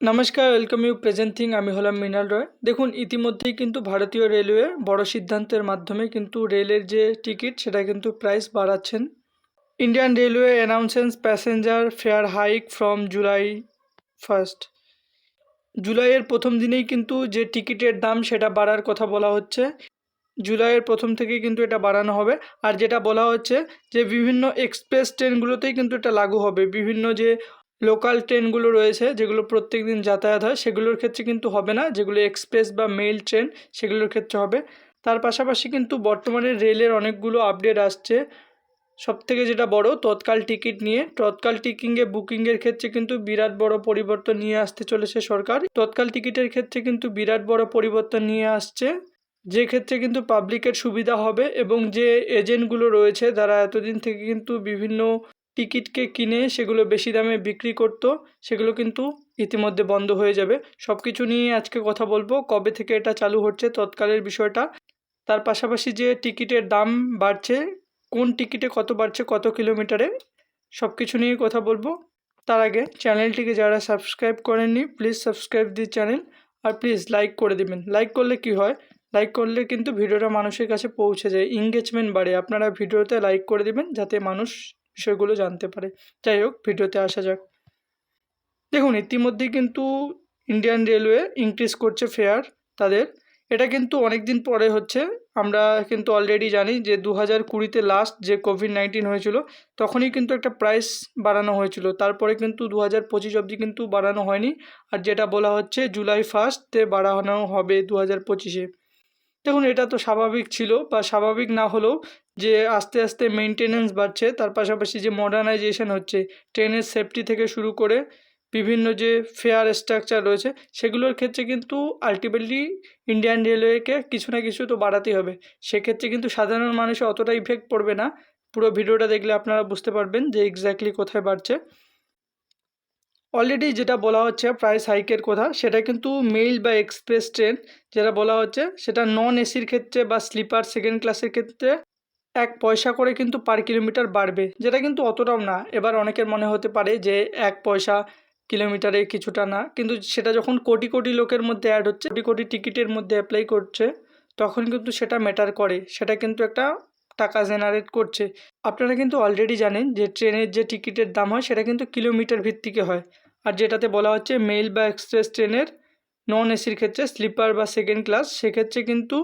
নমস্কার welcome you presenting আমি হলাম মৃণাল রয়। দেখুন, ইতিমধ্যেই কিন্তু ভারতীয় রেলওয়ে বড় সিদ্ধান্তের মাধ্যমে কিন্তু রেলের যে টিকিট, সেটা কিন্তু price বাড়াচ্ছেন। Indian railway announcements passenger fare hike from July first জুলাইয়ের প্রথম দিনেই কিন্তু যে টিকিটের দাম, সেটা বাড়ার কথা বলা হচ্ছে। জুলাইয়ের প্রথম থেকেই কিন্তু এটা বাড়ানো হবে। আর যেটা বলা হচ্ছে যে, বিভিন্ন এক্সপ্রেস ট্রেনগুলোতেই কিন্তু এটা লাগু হবে। বিভিন্ন যে লোকাল ট্রেনগুলো রয়েছে, যেগুলো প্রত্যেক দিন যাতায়াত হয়, সেগুলোর ক্ষেত্রে কিন্তু হবে না। যেগুলো এক্সপ্রেস বা মেল ট্রেন, সেগুলোর ক্ষেত্রে হবে। তার পাশাপাশি কিন্তু বর্তমানে রেলের অনেকগুলো আপডেট আসছে। সব থেকে যেটা বড়, তৎকাল টিকিট নিয়ে। তৎকাল টিকিংয়ে বুকিংয়ের ক্ষেত্রে কিন্তু বিরাট বড় পরিবর্তন নিয়ে আসতে চলেছে সরকার। তৎকাল টিকিটের ক্ষেত্রে কিন্তু বিরাট বড় পরিবর্তন নিয়ে আসছে। যে ক্ষেত্রে কিন্তু পাবলিকের সুবিধা হবে এবং যে এজেন্টগুলো রয়েছে, তারা এতদিন থেকে কিন্তু বিভিন্ন টিকিটকে কিনে সেগুলো বেশি দামে বিক্রি করতো, সেগুলো কিন্তু ইতিমধ্যে বন্ধ হয়ে যাবে। সব কিছু নিয়ে আজকে কথা বলব, কবে থেকে এটা চালু হচ্ছে, তৎকালের বিষয়টা। তার পাশাপাশি যে টিকিটের দাম বাড়ছে, কোন টিকিটে কত বাড়ছে, কত কিলোমিটারে সব কিছু নিয়ে কথা বলব। তার আগে চ্যানেলটিকে যারা সাবস্ক্রাইব করেননি, প্লিজ সাবস্ক্রাইব দি চ্যানেল, আর প্লিজ লাইক করে দেবেন। লাইক করলে কি হয়? লাইক করলে কিন্তু ভিডিওটা মানুষের কাছে পৌঁছে যায়, এঙ্গেজমেন্ট বাড়ে। আপনারা ভিডিওতে লাইক করে দেবেন, যাতে মানুষ বিষয়গুলো জানতে পারে। যাই হোক, ভিডিওতে আসা যাক। দেখুন, ইতিমধ্যেই কিন্তু ইন্ডিয়ান রেলওয়ে ইনক্রিজ করছে ফেয়ার তাদের। এটা কিন্তু অনেক দিন পরে হচ্ছে। আমরা কিন্তু অলরেডি জানি যে দু হাজার কুড়িতে লাস্ট যে কোভিড নাইন্টিন হয়েছিল, তখনই কিন্তু একটা প্রাইস বাড়ানো হয়েছিল। তারপরে কিন্তু দু হাজার পঁচিশ অবধি কিন্তু বাড়ানো হয়নি। আর যেটা বলা হচ্ছে জুলাই ফার্স্টে বাড়ানো হবে দু হাজার পঁচিশে। দেখুন, এটা তো স্বাভাবিক ছিল বা স্বাভাবিক না হলেও যে আস্তে আস্তে মেনটেনেন্স বাড়ছে, তার পাশাপাশি যে মডার্নাইজেশন হচ্ছে ট্রেনের সেফটি থেকে শুরু করে বিভিন্ন যে ফেয়ার স্ট্রাকচার রয়েছে, সেগুলোর ক্ষেত্রে কিন্তু আলটিমেটলি ইন্ডিয়ান রেলওয়েকে কিছু না কিছু তো বাড়াতেই হবে। সেক্ষেত্রে কিন্তু সাধারণ মানুষে অতটা ইফেক্ট পড়বে না। পুরো ভিডিওটা দেখলে আপনারা বুঝতে পারবেন যে এক্স্যাক্টলি কোথায় বাড়ছে। অলরেডি যেটা বলা হচ্ছে প্রাইস হাইকের কথা, সেটা কিন্তু মেইল বা এক্সপ্রেস ট্রেন যেটা বলা হচ্ছে, সেটা নন এসির ক্ষেত্রে বা স্লিপার সেকেন্ড ক্লাসের ক্ষেত্রে এক পয়সা করে কিন্তু পার কিলোমিটার বাড়বে, যেটা কিন্তু অতটাও না। এবার অনেকের মনে হতে পারে যে এক পয়সা কিলোমিটারে কিছুটা না, কিন্তু সেটা যখন কোটি কোটি লোকের মধ্যে অ্যাড হচ্ছে, কোটি কোটি টিকিটের মধ্যে অ্যাপ্লাই করছে, তখন কিন্তু সেটা ম্যাটার করে। সেটা কিন্তু একটা টাকা জেনারেট করছে। আপনারা কিন্তু অলরেডি জানেন যে ট্রেনের যে টিকিটের দাম হয়, সেটা কিন্তু কিলোমিটার ভিত্তিকে হয়। আর যেটাতে বলা হচ্ছে মেল বা এক্সপ্রেস ট্রেনের নন এসির ক্ষেত্রে স্লিপার বা সেকেন্ড ক্লাস সেক্ষেত্রে কিন্তু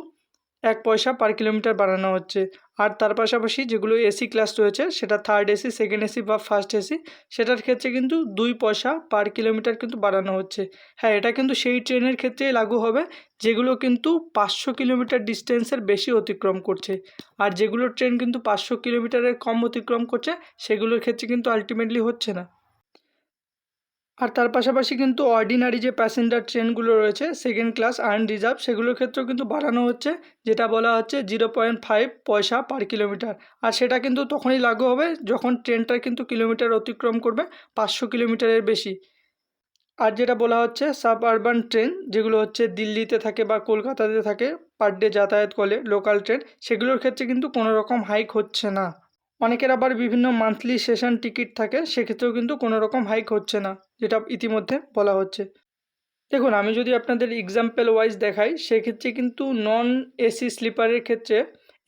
এক পয়সা পার কিলোমিটার বাড়ানো হচ্ছে। আর তার পাশাপাশি যেগুলো এসি ক্লাস রয়েছে, সেটা থার্ড এসি সেকেন্ড এসি বা ফার্স্ট এসি সেটার ক্ষেত্রে কিন্তু দুই পয়সা পার কিলোমিটার কিন্তু বাড়ানো হচ্ছে। হ্যাঁ এটা কিন্তু সেই ট্রেনের ক্ষেত্রে লাগু হবে, যেগুলো কিন্তু পাঁচশো কিলোমিটার ডিস্টেন্সের বেশি অতিক্রম করছে। আর যেগুলো ট্রেন কিন্তু পাঁচশো কিলোমিটারের কম অতিক্রম করছে, সেগুলোর ক্ষেত্রে কিন্তু আলটিমেটলি হচ্ছে না। আর তার পাশাপাশি কিন্তু অর্ডিনারি যে প্যাসেঞ্জার ট্রেনগুলো রয়েছে সেকেন্ড ক্লাস আর্ন রিজার্ভ সেগুলোর ক্ষেত্রেও কিন্তু বাড়ানো হচ্ছে, যেটা বলা হচ্ছে জিরো পয়েন্ট ফাইভ পয়সা পার কিলোমিটার আর সেটা কিন্তু তখনই লাগু হবে যখন ট্রেনটা কিন্তু কিলোমিটার অতিক্রম করবে পাঁচশো কিলোমিটারের বেশি। আর যেটা বলা হচ্ছে সাব আরবান ট্রেন যেগুলো হচ্ছে দিল্লিতে থাকে বা কলকাতাতে থাকে পার ডে যাতায়াত করে লোকাল ট্রেন সেগুলোর ক্ষেত্রে কিন্তু কোনো রকম হাইক হচ্ছে না। অনেকের আবার বিভিন্ন মান্থলি সেশন টিকিট থাকে, সেক্ষেত্রেও কিন্তু কোনো রকম হাইক হচ্ছে না, যেটা ইতিমধ্যে বলা হচ্ছে। দেখুন, আমি যদি আপনাদের এক্সাম্পল ওয়াইজ দেখাই, সেক্ষেত্রে কিন্তু নন এসি স্লিপারের ক্ষেত্রে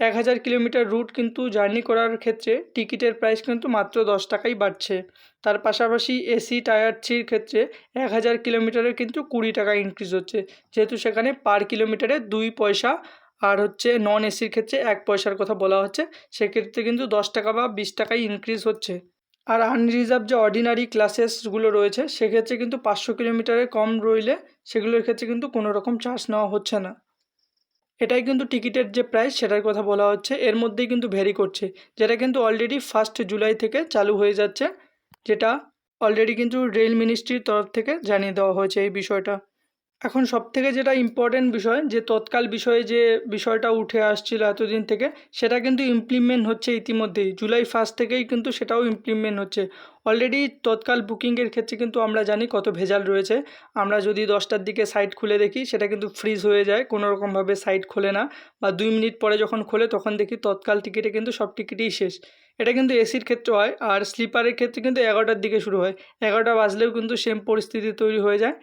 এক হাজার কিলোমিটার রুট কিন্তু জার্নি করার ক্ষেত্রে টিকিটের প্রাইস কিন্তু মাত্র দশ টাকাই বাড়ছে। তার পাশাপাশি এসি টায়ার থ্রির ক্ষেত্রে এক হাজার কিলোমিটারের কিন্তু কুড়ি টাকা ইনক্রিজ হচ্ছে। যেহেতু সেখানে পার কিলোমিটারে দুই পয়সা আর হচ্ছে নন এসির ক্ষেত্রে এক পয়সার কথা বলা হচ্ছে, সেক্ষেত্রে কিন্তু দশ টাকা বা বিশ টাকাই ইনক্রিজ হচ্ছে। আর আনরিজার্ভ যে অর্ডিনারি ক্লাসেসগুলো রয়েছে, সেক্ষেত্রে কিন্তু পাঁচশো কিলোমিটারের কম রইলে সেগুলোর ক্ষেত্রে কিন্তু কোনো রকম চার্জ নেওয়া হচ্ছে না। এটাই কিন্তু টিকিটের যে প্রাইস সেটার কথা বলা হচ্ছে। এর মধ্যেই কিন্তু ভ্যারি করছে, যেটা কিন্তু অলরেডি ফার্স্ট জুলাই থেকে চালু হয়ে যাচ্ছে, যেটা অলরেডি কিন্তু রেল মিনিস্ট্রির তরফ থেকে জানিয়ে দেওয়া হয়েছে এই বিষয়টা। এখন সবথেকে যেটা ইম্পর্টেন্ট বিষয়, যে তৎকাল বিষয়ে যে বিষয়টা উঠে আসছিল এতদিন থেকে, সেটা কিন্তু ইমপ্লিমেন্ট হচ্ছে ইতিমধ্যেই। জুলাই ফার্স্ট থেকেই কিন্তু সেটাও ইমপ্লিমেন্ট হচ্ছে। অলরেডি তৎকাল বুকিংয়ের ক্ষেত্রে কিন্তু আমরা জানি কত ভেজাল রয়েছে। আমরা যদি দশটার দিকে সাইট খুলে দেখি, সেটা কিন্তু ফ্রিজ হয়ে যায়, কোনো রকমভাবে সাইট খোলে না। বা দুই মিনিট পরে যখন খোলে, তখন দেখি তৎকাল টিকিটে কিন্তু সব টিকিটই শেষ। এটা কিন্তু এসির ক্ষেত্রে হয়, আর স্লিপারের ক্ষেত্রে কিন্তু এগারোটার দিকে শুরু হয়। এগারোটা বাজলেও কিন্তু সেম পরিস্থিতি তৈরি হয়ে যায়।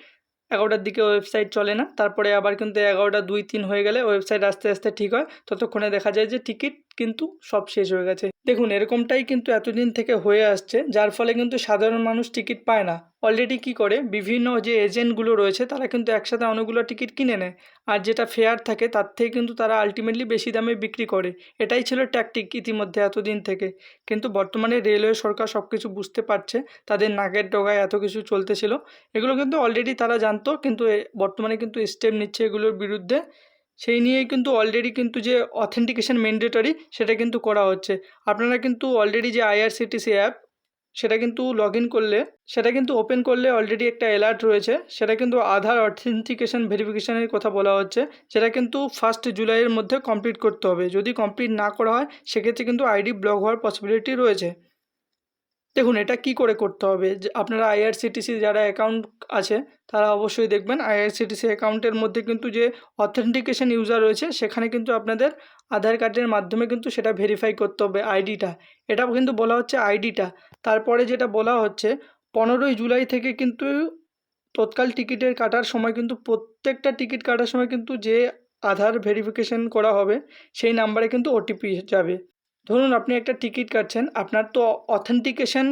এগারোটার দিকে ওয়েবসাইট চলে না। তারপরে আবার কিন্তু এগারোটা দুই তিন হয়ে গেলে ওয়েবসাইট আস্তে আস্তে ঠিক হয়। ততক্ষণে দেখা যায় যে টিকিট কিন্তু সব শেষ হয়ে গেছে। দেখুন, এরকমটাই কিন্তু এতদিন থেকে হয়ে আসছে, যার ফলে কিন্তু সাধারণ মানুষ টিকিট পায় না। অলরেডি কি করে? বিভিন্ন যে এজেন্টগুলো রয়েছে, তারা কিন্তু একসাথে অনেকগুলো টিকিট কিনে নেয়। আর যেটা ফেয়ার থাকে, তার থেকে কিন্তু তারা আলটিমেটলি বেশি দামে বিক্রি করে। এটাই ছিল ট্যাকটিক ইতিমধ্যে এতদিন থেকে। কিন্তু বর্তমানে রেলওয়ে সরকার সব কিছু বুঝতে পারছে, তাদের নাকের ডগায় এত কিছু চলতেছিল। এগুলো কিন্তু অলরেডি তারা জানতো, কিন্তু বর্তমানে কিন্তু স্টেপ নিচ্ছে এগুলোর বিরুদ্ধে। সেই নিয়েই কিন্তু অলরেডি কিন্তু যে অথেন্টিকেশন ম্যান্ডেটরি সেটা কিন্তু করা হচ্ছে। আপনারা কিন্তু অলরেডি যে আইআরসিটিসি অ্যাপ সেটা কিন্তু লগ ইন করলে, সেটা কিন্তু ওপেন করলে অলরেডি একটা অ্যালার্ট রয়েছে। সেটা কিন্তু আধার অথেন্টিকেশন ভেরিফিকেশানের কথা বলা হচ্ছে। সেটা কিন্তু ফার্স্ট জুলাইয়ের মধ্যে কমপ্লিট করতে হবে। যদি কমপ্লিট না করা হয়, সেক্ষেত্রে কিন্তু আইডি ব্লক হওয়ার পসিবিলিটি রয়েছে। দেখুন, এটা কি করে করতে হবে? যে আপনারা আইআরসিটিসি যারা অ্যাকাউন্ট আছে, তারা অবশ্যই দেখবেন আইআরসিটিসি অ্যাকাউন্টের মধ্যে কিন্তু যে অথেন্টিকেশন ইউজার রয়েছে, সেখানে কিন্তু আপনাদের আধার কার্ডের মাধ্যমে কিন্তু সেটা ভেরিফাই করতে হবে আইডিটা এটা কিন্তু বলা হচ্ছে আইডিটা তারপরে যেটা বলা হচ্ছে, পনেরোই জুলাই থেকে কিন্তু তৎকাল টিকিটের কাটার সময় কিন্তু প্রত্যেকটা টিকিট কাটার সময় কিন্তু যে আধার ভেরিফিকেশন করা হবে, সেই নাম্বারে কিন্তু ওটিপি যাবে। ধরুন আপনি একটা টিকিট কাটছেন, আপনার তো অথেন্টিকেশন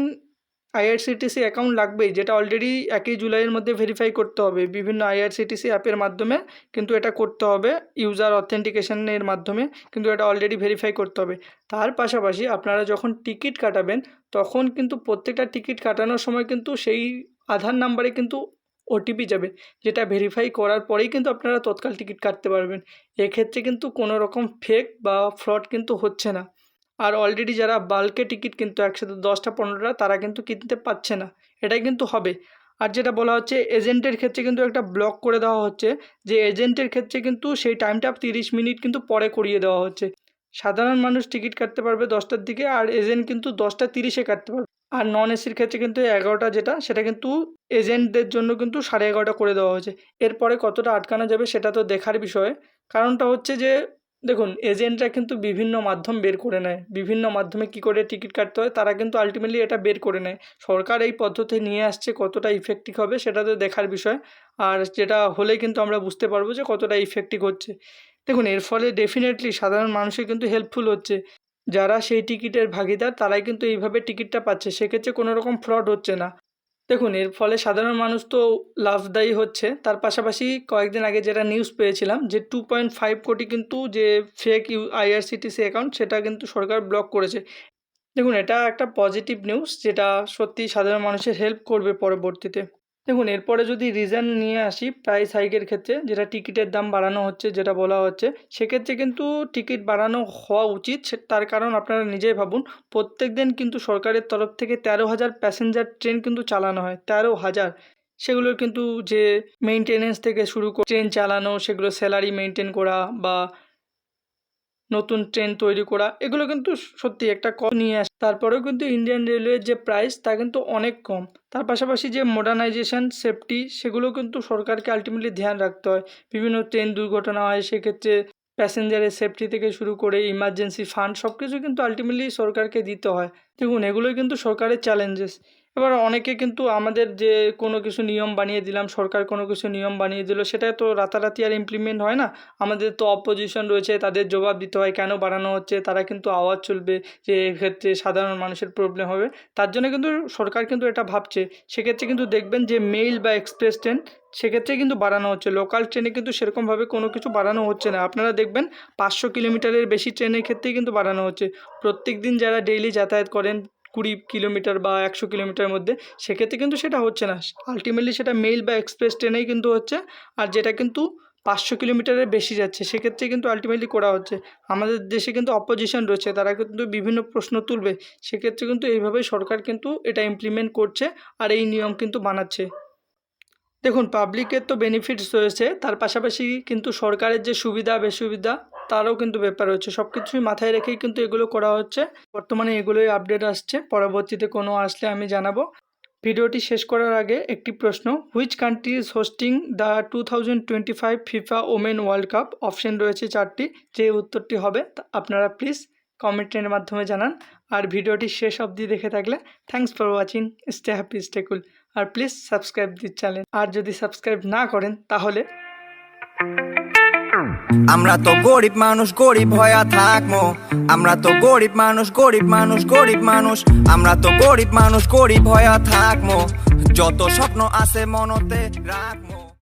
আইআরসিটিসি অ্যাকাউন্ট লাগবেই, যেটা অলরেডি একই জুলাইয়ের মধ্যে ভেরিফাই করতে হবে। বিভিন্ন আইআরসিটিসি অ্যাপের মাধ্যমে কিন্তু এটা করতে হবে ইউজার অথেন্টিকেশনের মাধ্যমে কিন্তু এটা অলরেডি ভেরিফাই করতে হবে। তার পাশাপাশি আপনারা যখন টিকিট কাটাবেন, তখন কিন্তু প্রত্যেকটা টিকিট কাটানোর সময় কিন্তু সেই আধার নাম্বারে কিন্তু ওটিপি যাবে, যেটা ভেরিফাই করার পরেই কিন্তু আপনারা তৎকাল টিকিট কাটতে পারবেন। এক্ষেত্রে কিন্তু কোনো রকম ফেক বা ফ্রড কিন্তু হচ্ছে না। আর অলরেডি যারা বাল্কে টিকিট কিন্তু একসাথে দশটা, পনেরোটা, তারা কিন্তু কিনতে পারছে না। এটাই কিন্তু হবে। আর যেটা বলা হচ্ছে এজেন্টের ক্ষেত্রে কিন্তু একটা ব্লক করে দেওয়া হচ্ছে, যে এজেন্টের ক্ষেত্রে কিন্তু সেই টাইমটা তিরিশ মিনিট কিন্তু পরে করিয়ে দেওয়া হচ্ছে। সাধারণ মানুষ টিকিট কাটতে পারবে দশটার দিকে, আর এজেন্ট কিন্তু দশটা তিরিশে কাটতে পারবে। আর নন এসির ক্ষেত্রে কিন্তু এগারোটা যেটা, সেটা কিন্তু এজেন্টদের জন্য কিন্তু সাড়ে এগারোটা করে দেওয়া হয়েছে। এরপরে কতটা আটকানো যাবে সেটা তো দেখার বিষয়। কারণটা হচ্ছে যে দেখুন এজেন্টরা কিন্তু বিভিন্ন মাধ্যম বের করে নেয়। বিভিন্ন মাধ্যমে কি করে টিকিট কাটতে হয়, তারা কিন্তু আলটিমেটলি এটা বের করে নেয়। সরকার এই পদ্ধতি নিয়ে আসছে কতটা ইফেক্টিভ হবে সেটা তো দেখার বিষয়। আর যেটা হলেই কিন্তু আমরা বুঝতে পারব যে কতটা ইফেক্টিভ হচ্ছে। দেখুন, এর ফলে ডেফিনেটলি সাধারণ মানুষের কিন্তু হেল্পফুল হচ্ছে। যারা সেই টিকিটের ভাগিদার, তারাই কিন্তু এইভাবে টিকিটটা পাচ্ছে। সেক্ষেত্রে কোনো রকম ফ্রড হচ্ছে না। দেখুন, এর ফলে সাধারণ মানুষ তো লাভদায়ী হচ্ছে। তার পাশাপাশি কয়েকদিন আগে যেটা নিউজ পেয়েছিলাম যে টু পয়েন্ট ফাইভ কোটি কিন্তু যে ফেক ইউ আইআরসিটিসি অ্যাকাউন্ট সেটা কিন্তু সরকার ব্লক করেছে। দেখুন, এটা একটা পজিটিভ নিউজ যেটা সত্যি সাধারণ মানুষের হেল্প করবে পরবর্তীতে। দেখুন, এরপরে যদি রিজন নিয়ে আসি প্রাইস হাইকের ক্ষেত্রে, যেটা টিকিটের দাম বাড়ানো হচ্ছে, যেটা বলা হচ্ছে, সেক্ষেত্রে কিন্তু টিকিট বাড়ানো হওয়া উচিত। তার কারণ আপনারা নিজেই ভাবুন প্রত্যেক দিন কিন্তু সরকারের তরফ থেকে তেরো হাজার প্যাসেঞ্জার ট্রেন কিন্তু চালানো হয়, তেরো হাজার। সেগুলোর কিন্তু যে মেনটেনেন্স থেকে শুরু করে ট্রেন চালানো, সেগুলো স্যালারি মেনটেন করা বা নতুন ট্রেন তৈরি করা, এগুলো কিন্তু সত্যি একটা কম নিয়ে আসে, তারপরেও কিন্তু ইন্ডিয়ান রেলওয়ের যে প্রাইস তা কিন্তু অনেক কম। তার পাশাপাশি যে মডার্নাইজেশন সেফটি সেগুলো কিন্তু সরকারকে আলটিমেটলি ধ্যান রাখতে হয়। বিভিন্ন ট্রেন দুর্ঘটনা হয়, সেক্ষেত্রে প্যাসেঞ্জারের সেফটি থেকে শুরু করে ইমার্জেন্সি ফান্ড সব কিছু কিন্তু আলটিমেটলি সরকারকে দিতে হয়। দেখুন, এগুলোই কিন্তু সরকারের চ্যালেঞ্জেস এবার অনেকে কিন্তু আমাদের যে কোনো কিছু নিয়ম বানিয়ে দিলাম, সরকার কোনো কিছু নিয়ম বানিয়ে দিল সেটা তো রাতারাতি আর ইমপ্লিমেন্ট হয় না। আমাদের তো অপোজিশন রয়েছে, তাদের জবাব দিতে হয় কেন বাড়ানো হচ্ছে, তারা কিন্তু আওয়াজ চলবে যে এক্ষেত্রে সাধারণ মানুষের প্রবলেম হবে। তার জন্য কিন্তু সরকার কিন্তু এটা ভাবছে। সেক্ষেত্রে কিন্তু দেখবেন যে মেইল বা এক্সপ্রেস ট্রেন সেক্ষেত্রে কিন্তু বাড়ানো হচ্ছে। লোকাল ট্রেনে কিন্তু সেরকমভাবে কোনো কিছু বাড়ানো হচ্ছে না। আপনারা দেখবেন পাঁচশো কিলোমিটারের বেশি ট্রেনের ক্ষেত্রেই কিন্তু বাড়ানো হচ্ছে। প্রত্যেক দিন যারা ডেইলি যাতায়াত করেন কুড়ি কিলোমিটার বা একশো কিলোমিটার মধ্যে, সেক্ষেত্রে কিন্তু সেটা হচ্ছে না। আলটিমেটলি সেটা মেল বা এক্সপ্রেস ট্রেনেই কিন্তু হচ্ছে, আর যেটা কিন্তু পাঁচশো কিলোমিটারের বেশি যাচ্ছে, সেক্ষেত্রে কিন্তু আলটিমেটলি করা হচ্ছে। আমাদের দেশে কিন্তু অপোজিশন রয়েছে, তারা কিন্তু বিভিন্ন প্রশ্ন তুলবে, সেক্ষেত্রে কিন্তু এইভাবেই সরকার কিন্তু এটা ইমপ্লিমেন্ট করছে, আর এই নিয়ম কিন্তু বানাচ্ছে। দেখুন পাবলিকের তো বেনিফিটস রয়েছে, তার পাশাপাশি কিন্তু সরকারের যে সুবিধা, বেসুবিধা, তারও কিন্তু ব্যাপার রয়েছে। সব কিছুই মাথায় রেখেই কিন্তু এগুলো করা হচ্ছে। বর্তমানে এগুলোই আপডেট আসছে, পরবর্তীতে কোনো আসলে আমি জানাব। ভিডিওটি শেষ করার আগে একটি প্রশ্ন which country is hosting the two thousand twenty five FIFA women world cup option রয়েছে চারটি যে উত্তরটি হবে আপনারা প্লিজ কমেন্টের মাধ্যমে জানান। আর ভিডিওটি শেষ অবধি দেখে থাকলে thanks for watching stay happy stay cool R please subscribe this channel আর যদি সাবস্ক্রাইব না করেন তাহলে আমরা তো গরিব মানুষ, গরিব হয়া থাকমো। আমরা তো গরিব মানুষ গরিব মানুষ গরিব মানুষ। আমরা তো গরিব মানুষ, গরিব হয়া থাকমো। যত স্বপ্ন আছে মনতে রাখমো।